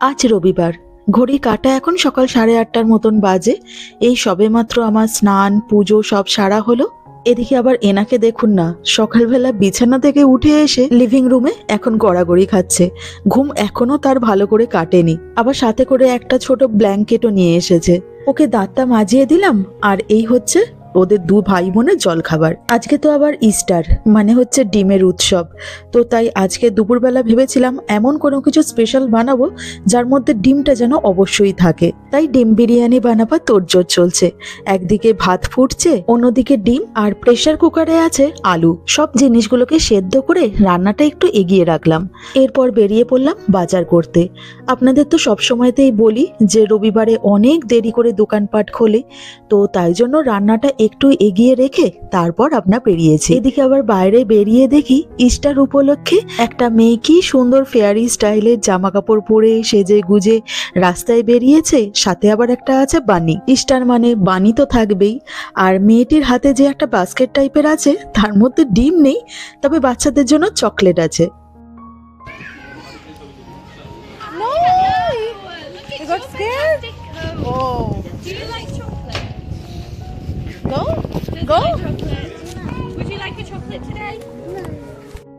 আজ রবিবার। ঘড়ি কাটা এখন সকাল সাড়ে আটটার মতন বাজে। এই সবেমাত্র আমার স্নান, পুজো সব সারা হলো। এদিকে আবার এনাকে দেখুন না, সকালবেলা বিছানা থেকে উঠে এসে লিভিং রুমে এখন গড়াগড়ি খাচ্ছে। ঘুম এখনও তার ভালো করে কাটেনি। আবার সাথে করে একটা ছোট ব্ল্যাঙ্কেটও নিয়ে এসেছে। ওকে দাঁতটা মাজিয়ে দিলাম, আর এই হচ্ছে ওদের দু ভাই বোনের জলখাবার। আজকে তো আবার ইস্টার মানে হচ্ছে ডিমের উৎসব। তো তাই আজকে দুপুরবেলা ভেবেছিলাম এমন কোনো কিছু স্পেশাল বানাবো, যার মধ্যে ডিমটা যেন অবশ্যই থাকে। তাই ডিম বিরিয়ানি বানাবার তোড়জোড় চলছে। একদিকে ভাত ফুটছে, অন্যদিকে ডিম আর প্রেসার কুকারে আছে আলু। সব জিনিসগুলোকে সেদ্ধ করে রান্নাটা একটু এগিয়ে রাখলাম। এরপর বেরিয়ে পড়লাম বাজার করতে। আপনাদের তো সব সময়তেই বলি যে রবিবারে অনেক দেরি করে দোকানপাট খোলে, তো তাই জন্য রান্নাটা একটু এগিয়ে রেখে তারপর আপনার বেরিয়েছি এদিকে আবার বাইরে বেরিয়ে দেখি ইস্টার উপলক্ষে একটা মেয়ে কি সুন্দর ফেয়ারি স্টাইলের জামা কাপড় পরে সেজে গুজে রাস্তায় বেরিয়েছে সাথে আবার একটা আছে বানি ইস্টার মানে বানি তো থাকবেই আর মেয়েটির হাতে যে একটা বাস্কেট টাইপের আছে তার মধ্যে ডিম নেই তবে বাচ্চাদের জন্য চকলেট আছে! Got scared? Oh. Do you like chocolate? Go? Go. he? Would you like a chocolate today?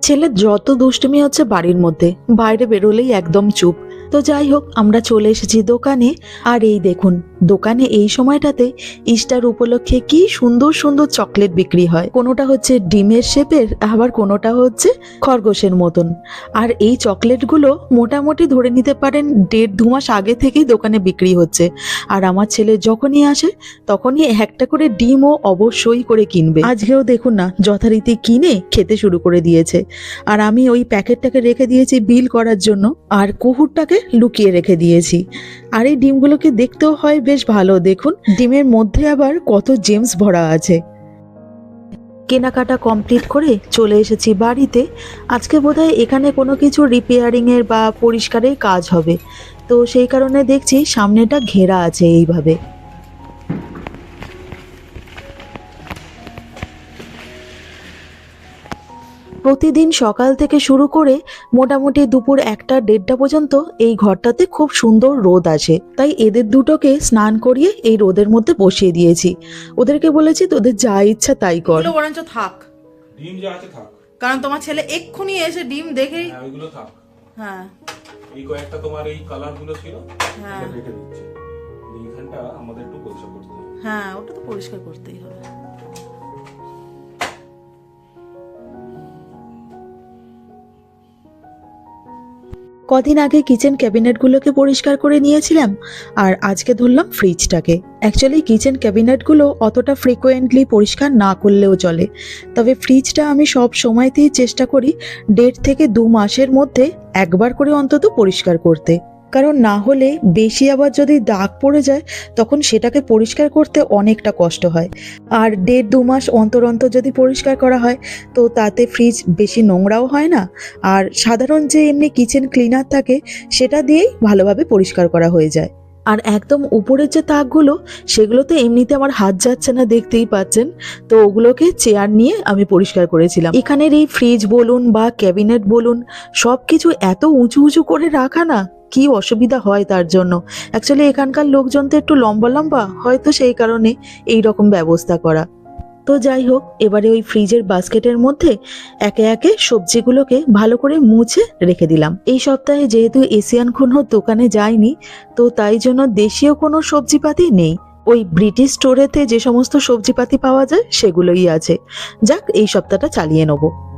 ছেলের যত দুষ্টুমি হচ্ছে বাড়ির মধ্যে বাইরে বেরোলেই একদম চুপ তো যাই হোক আমরা চলে এসেছি দোকানে আর এই দেখুন দোকানে এই সময়টাতে ইস্টার উপলক্ষে কি সুন্দর সুন্দর চকলেট বিক্রি হয়। কোনোটা হচ্ছে ডিমের শেপের, আবার কোনোটা হচ্ছে খরগোশের মতন। আর এই চকলেটগুলো মোটামুটি ধরে নিতে পারেন দেড় দু মাস আগে থেকেই দোকানে বিক্রি হচ্ছে। আর আমার ছেলে যখনই আসে, তখনই একটা করে ডিমও অবশ্যই করে কিনবে। আজকেও দেখুন না, যথারীতি কিনে খেতে শুরু করে দিয়েছে। আর আমি ওই প্যাকেটটাকে রেখে দিয়েছি বিল করার জন্য, আর কুকুরটাকে লুকিয়ে রেখে দিয়েছি। আর এই ডিমগুলোকে দেখতেও হয় বেশ ভালো, দেখুন। ডিমের মধ্যে আবার কত জেমস ভরা আছে। কেনাকাটা কমপ্লিট করে চলে এসেছি বাড়িতে। আজকে বোধহয় এখানে কোনো কিছু রিপেয়ারিংয়ের বা পরিষ্কারের কাজ হবে। তো সেই কারণে দেখছি সামনেটা ঘেরা আছে এইভাবে। প্রতিদিন সকাল থেকে শুরু করে মোটামুটি দুপুর একটা দেড়টা পর্যন্ত এই ঘরটাতে খুব সুন্দর রোদ আসে তাই এদের দুটোকে স্নান করিয়ে এই রোদের মধ্যে বসিয়ে দিয়েছি। ওদেরকে বলেছি তোদের যা ইচ্ছা তাই কর। বরঞ্চ থাক। ডিম যা আছে থাক। কারণ তোমার ছেলে এক্ষুনি এসে ডিম দেখেই হ্যাঁ ওইগুলো থাক। হ্যাঁ। এই কয়েকটা তোমার এই কালারগুলো ছিল হ্যাঁ। রেখে দিচ্ছে। এইখানটা আমাদের একটু পরিষ্কার করতে হ্যাঁ ওটা তো পরিষ্কার করতেই হবে। কদিন আগে কিচেন ক্যাবিনেটগুলোকে পরিষ্কার করে নিয়েছিলাম, আর আজকে ধরলাম ফ্রিজটাকে। অ্যাকচুয়ালি কিচেন ক্যাবিনেটগুলো অতটা ফ্রিকোয়েন্টলি পরিষ্কার না করলেও চলে। তবে ফ্রিজটা আমি সব সময়তেই চেষ্টা করি দেড় থেকে দু মাসের মধ্যে একবার করে অন্তত পরিষ্কার করতে। কারণ না হলে বেশি আবার যদি দাগ পড়ে যায়, তখন সেটাকে পরিষ্কার করতে অনেকটা কষ্ট হয়। আর দেড় দু মাস অন্তর অন্তর যদি পরিষ্কার করা হয়, তো তাতে ফ্রিজ বেশি নোংরাও হয় না। আর সাধারণ যে এমনি কিচেন ক্লিনার থাকে, সেটা দিয়েই ভালোভাবে পরিষ্কার করা হয়ে যায়। আর একদম উপরের যে তাকগুলো, সেগুলোতে এমনিতে আমার হাত যাচ্ছে না, দেখতেই পাচ্ছেন। তো ওগুলোকে চেয়ার নিয়ে আমি পরিষ্কার করেছিলাম। এখানের এই ফ্রিজ বলুন বা ক্যাবিনেট বলুন সব কিছু এত উঁচু উঁচু করে রাখা না। কি অসুবিধা হয় তার জন্য? অ্যাকচুয়ালি এখানকার লোকজন তো একটু লম্বা লম্বা হয়তো সেই কারণে এই রকম ব্যবস্থা করা। তো যাই হোক, এবারে ওই ফ্রিজের বাস্কেটের মধ্যে একে একে সবজিগুলোকে ভালো করে মুছে রেখে দিলাম। এই সপ্তাহে যেহেতু এশিয়ান কোনো দোকানে যায়নি তো তাই জন্য দেশীয় কোনো সবজিপাতি নেই। ওই ব্রিটিশ স্টোরেতে যে সমস্ত সবজিপাতি পাওয়া যায়, সেগুলোই আছে। যাক, এই সপ্তাহটা চালিয়ে নেব।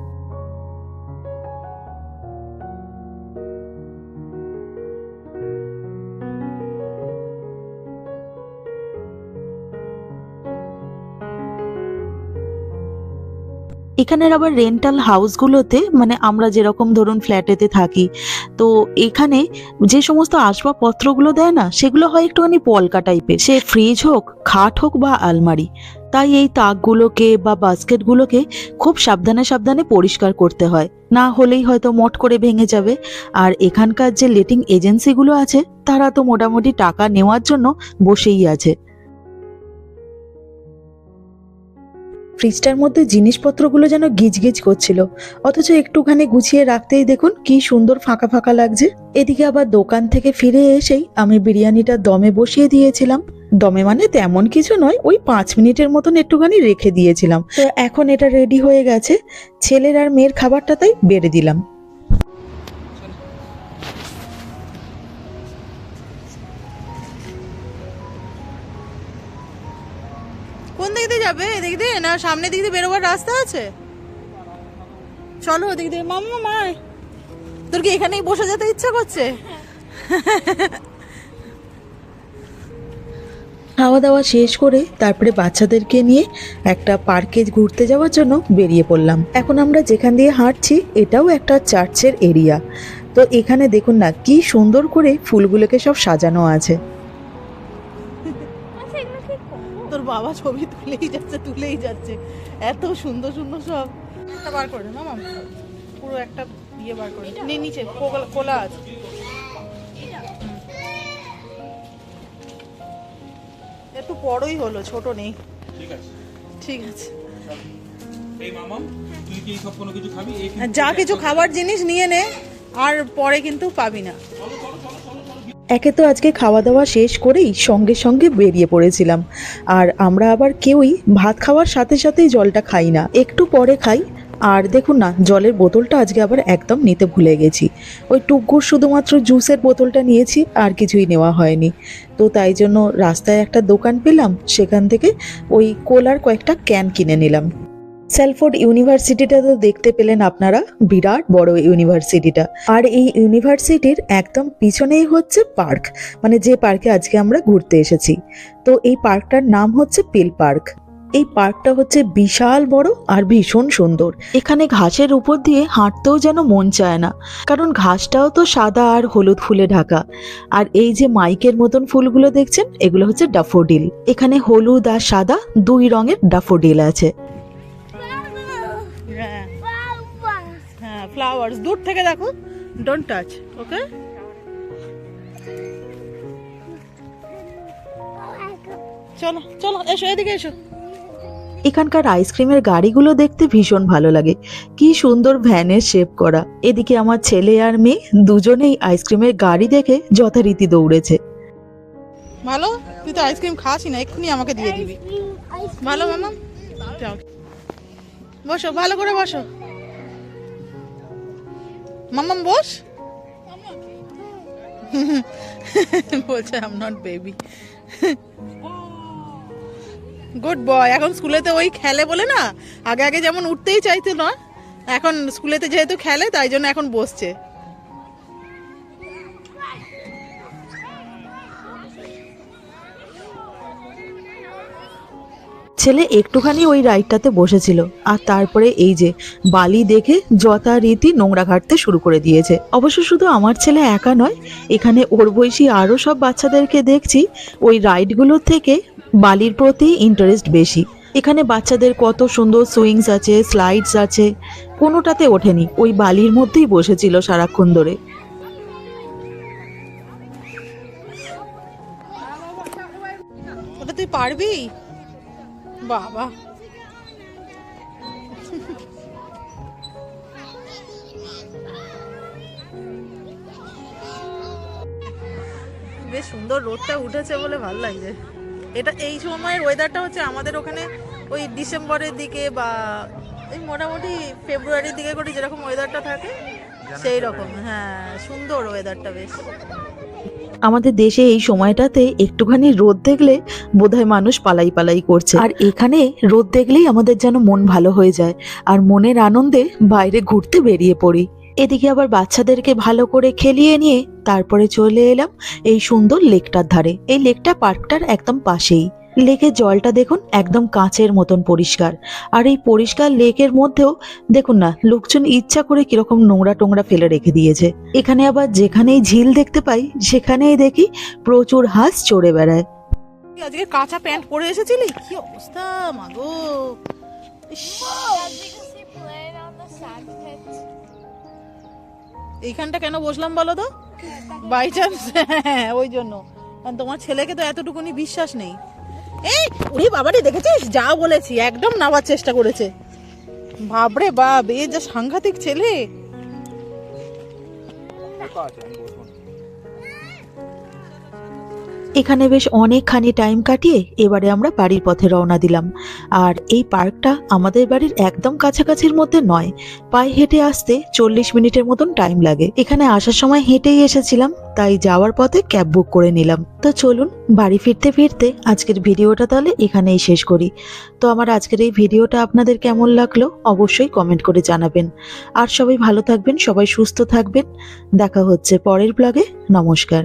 এখানের আবার রেন্টাল হাউসগুলোতে মানে আমরা যেরকম ধরুন ফ্ল্যাটেতে থাকি, তো এখানে যে সমস্ত আসবাবপত্রগুলো দেয় না, সেগুলো হয় একটুখানি পলকা টাইপের সে ফ্রিজ হোক, খাট হোক বা আলমারি। তাই এই তাকগুলোকে বা বাস্কেটগুলোকে খুব সাবধানে সাবধানে পরিষ্কার করতে হয়। না হলেই হয়তো মট করে ভেঙে যাবে। আর এখানকার যে লেটিং এজেন্সিগুলো আছে, তারা তো মোটামুটি টাকা নেওয়ার জন্য বসেই আছে। ফ্রিজটার মধ্যে জিনিসপত্রগুলো যেন গিজগিজ করছিল। অথচ একটুখানি গুছিয়ে রাখতেই দেখুন কি সুন্দর ফাঁকা ফাঁকা লাগছে। এদিকে আবার দোকান থেকে ফিরে এসেই আমি বিরিয়ানিটা দমে বসিয়ে দিয়েছিলাম। দমে মানে তেমন কিছু নয়, ওই পাঁচ মিনিটের মতন একটুখানি রেখে দিয়েছিলাম। তো এখন এটা রেডি হয়ে গেছে। ছেলের আর মেয়ের খাবারটা তাই বেড়ে দিলাম। কোন দিক দিয়ে যাবে? এদিক দিয়ে? না সামনের দিক দিয়ে বেরোবার রাস্তা আছে? চলো ওদিক দিয়ে। মাম্মা মায় তোর কি এখানেই বসে যেতে ইচ্ছা করছে? খাওয়া দাওয়া শেষ করে তারপরে বাচ্চাদেরকে নিয়ে একটা পার্কে ঘুরতে যাওয়ার জন্য বেরিয়ে পড়লাম। এখন আমরা যেখান দিয়ে হাঁটছি, এটাও একটা চার্চের এরিয়া। তো এখানে দেখুন না, কি সুন্দর করে ফুলগুলোকে সব সাজানো আছে। বাবা ছবি তুলেই যাচ্ছে তুলেই যাচ্ছে। এত সুন্দর সুন্দর সব। একটা বার করে না মামা। পুরো একটা ইয়ে বার করে নে নিচে কোলা- আছে। একটু বড়ই হলো ছোট নেই। ঠিক আছে। ঠিক আছে। এই মামাম তুই কি কোনো কিছু খাবি? যা কিছু খাবার জিনিস নিয়ে নে আর পরে কিন্তু পাবি না। একে তো আজকে খাওয়া দাওয়া শেষ করেই সঙ্গে সঙ্গে বেরিয়ে পড়েছিলাম। আর আমরা আবার কেউই ভাত খাওয়ার সাথে সাথেই জলটা খাই না। একটু পরে খাই। আর দেখুন না, জলের বোতলটা আজকে আবার একদম নিতে ভুলে গেছি। ওই টুকগুর শুধুমাত্র জুসের বোতলটা নিয়েছি, আর কিছুই নেওয়া হয়নি। তো তাই জন্য রাস্তায় একটা দোকান পেলাম, সেখান থেকে ওই কোলার কয়েকটা ক্যান কিনে নিলাম। স্যালফোর্ড ইউনিভার্সিটিটা তো দেখতে পেলেন আপনারা, বিরাট বড় ইউনিভার্সিটিটা। আর এই ইউনিভার্সিটির একদম পিছনেই হচ্ছে পার্ক মানে যে পার্কে আজকে আমরা ঘুরতে এসেছি। তো এই পার্কটার নাম হচ্ছে পিল পার্ক। এই পার্কটা হচ্ছে বিশাল বড় আর ভীষণ সুন্দর। এখানে ঘাসের উপর দিয়ে হাঁটতেও যেন মন চায় না, কারণ ঘাসটাও তো সাদা আর হলুদ ফুলে ঢাকা। আর এই যে মাইকের মতন ফুলগুলো দেখছেন, এগুলো হচ্ছে ডাফোডিল এখানে হলুদ আর সাদা দুই রঙের ডাফোডিল আছে। ফ্লাওয়ার্স দূর থেকে দেখো ডোন্ট টাচ ওকে চলো চলো এসো এদিকে এসো। এখানকার আইসক্রিমের গাড়িগুলো দেখতে ভীষণ ভালো লাগে। কি সুন্দর ভ্যানের শেপ করা। এদিকে আমার ছেলে আর মেয়ে দুজনেই আইসক্রিমের গাড়ি দেখে যথারীতি দৌড়েছে। ভালো? তুই তো আইসক্রিম খাসি না এক্ষুনি আমাকে দিয়ে দিবি। ভালো মামা? যাও। বসো ভালো করে বসো। মামাম বস? বলছে I'm not baby good boy এখন স্কুলেতে ওই খেলে বলে না আগে আগে যেমন উঠতেই চাইতো না এখন স্কুলেতে যেহেতু খেলে তাই জন্য এখন বসছে। ছেলে একটুখানি ওই রাইডটাতে বসেছিল। আর তারপরে এই যে, বালি দেখে যথারীতি নোংরা ঘাটতে শুরু করে দিয়েছে। অবশ্য শুধু আমার ছেলে একা নয়, এখানে ওর বয়সী আরও সব বাচ্চাদেরকে দেখছি। ওই রাইডগুলোর থেকে বালির প্রতি ইন্টারেস্ট বেশি। এখানে বাচ্চাদের কত সুন্দর সুইংস আছে স্লাইডস আছে, কোনোটাতে ওঠেনি। ওই বালির মধ্যেই বসেছিল সারাক্ষণ ধরে। তুই পারবি? বাবা। বেশ সুন্দর রোদটা উঠেছে বলে ভালো লাগছে। এটা এই সময়ের ওয়েদারটা হচ্ছে আমাদের ওখানে ওই ডিসেম্বরের দিকে বা এই মোটামুটি ফেব্রুয়ারির দিকে করে যেরকম ওয়েদারটা থাকে সেই রকম হ্যাঁ সুন্দর ওয়েদারটা বেশ। আমাদের দেশে এই সময়টাতে একটুখানি রোদ দেখলে বোধহয় মানুষ পালাই পালাই করছে। আর এখানে রোদ দেখলেই আমাদের যেন মন ভালো হয়ে যায় আর মনের আনন্দে বাইরে ঘুরতে বেরিয়ে পড়ি। এদিকে আবার বাচ্চাদেরকে ভালো করে খেলিয়ে নিয়ে তারপরে চলে এলাম এই সুন্দর লেকটার ধারে। এই লেকটা পার্কটার একদম পাশেই। লেকের জলটা দেখুন একদম কাঁচের মতন পরিষ্কার। আর এই পরিষ্কার লেকের মধ্যেও দেখুন না, লোকজন ইচ্ছা করে কীরকম নোংরা টোংরা ফেলে রেখে দিয়েছে। এখানে আবার যেখানেই ঝিল দেখতে পাই, সেখানেই দেখি প্রচুর হাঁস চড়ে বেড়ায়। আজকে কাঁচা প্যান্ট পরে এসেছিলি? কি অবস্থা মাগো. এইখানটা কেন বসলাম বলো তো? বাই চান্স ওই জন্য। কারণ তোমার ছেলেকে তো এতটুকুনি বিশ্বাস নেই। এই ওরে বাবারে, দেখেছিস? যা বলেছি, একদম নামার চেষ্টা করেছে। বাপরে বাপ, এ যা সাংঘাতিক ছেলে। এখানে বেশ অনেকখানি টাইম কাটিয়ে এবারে আমরা বাড়ির পথে রওনা দিলাম। আর এই পার্কটা আমাদের বাড়ির একদম কাছাকাছির মধ্যে নয়, পায়ে হেঁটে আসতে চল্লিশ মিনিটের মতন টাইম লাগে। এখানে আসার সময় হেঁটেই এসেছিলাম, তাই যাওয়ার পথে ক্যাব বুক করে নিলাম। তো চলুন, বাড়ি ফিরতে ফিরতে আজকের ভিডিওটা তাহলে এখানেই শেষ করি। তো আমার আজকের এই ভিডিওটা আপনাদের কেমন লাগল অবশ্যই কমেন্ট করে জানাবেন। আর সবাই ভালো থাকবেন, সবাই সুস্থ থাকবেন। দেখা হচ্ছে পরের ব্লগে নমস্কার।